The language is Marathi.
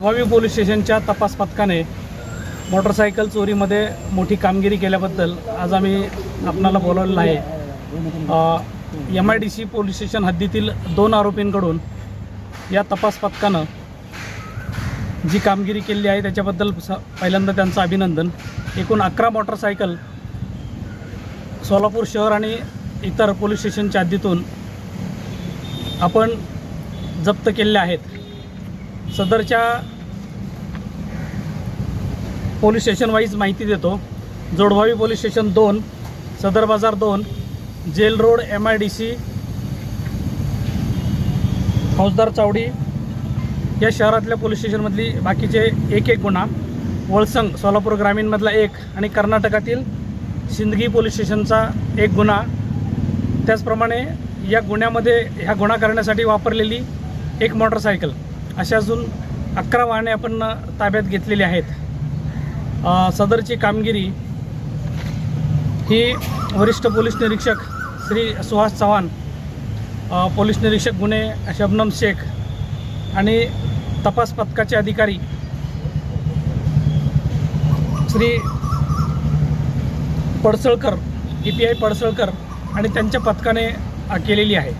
वावी पोलीस स्टेशनच्या तपास पथकाने मोटरसायकल चोरीमध्ये मोठी कामगिरी केल्याबद्दल आज आम्ही आपणाला बोलावलेलं आहे. M I D C police station हद्दीतील दोन आरोपींकडून या तपास पथकानं जी कामगिरी केली आहे त्याच्याबद्दल स पहिल्यांदा त्यांचं अभिनंदन. एकूण अकरा मोटरसायकल सोलापूर शहर आणि इतर पोलीस स्टेशनच्या हद्दीतून आपण जप्त केलेल्या आहेत. सदरच्या पोलीस स्टेशन वाईज माहिती देतो. जोडभावी पोलीस स्टेशन दोन सदर बाजार दोन jail road M I D C Faujdar Chawadi या शहरातल्या पोलीस स्टेशनमधली बाकीचे एक एक गुन्हा. वळसंग सोलापूर ग्रामीणमधला एक आणि कर्नाटकातील सिंदगी पोलीस स्टेशनचा एक गुन्हा. त्याचप्रमाणे या गुन्ह्यामध्ये ह्या गुन्हा करण्यासाठी वापरलेली एक मोटरसायकल. अशा अजून अकरा वाहने आपण ताब्यात घेतलेली आहेत. सदरची कामगिरी ही वरिष्ठ पोलीस निरीक्षक श्री सुहास चव्हाण पोलीस निरीक्षक गुन्हे शबनम शेख आणि तपास पथकाचे अधिकारी Shri Padsalkar E P I Padsalkar आणि त्यांच्या पथकाने केलेली आहे.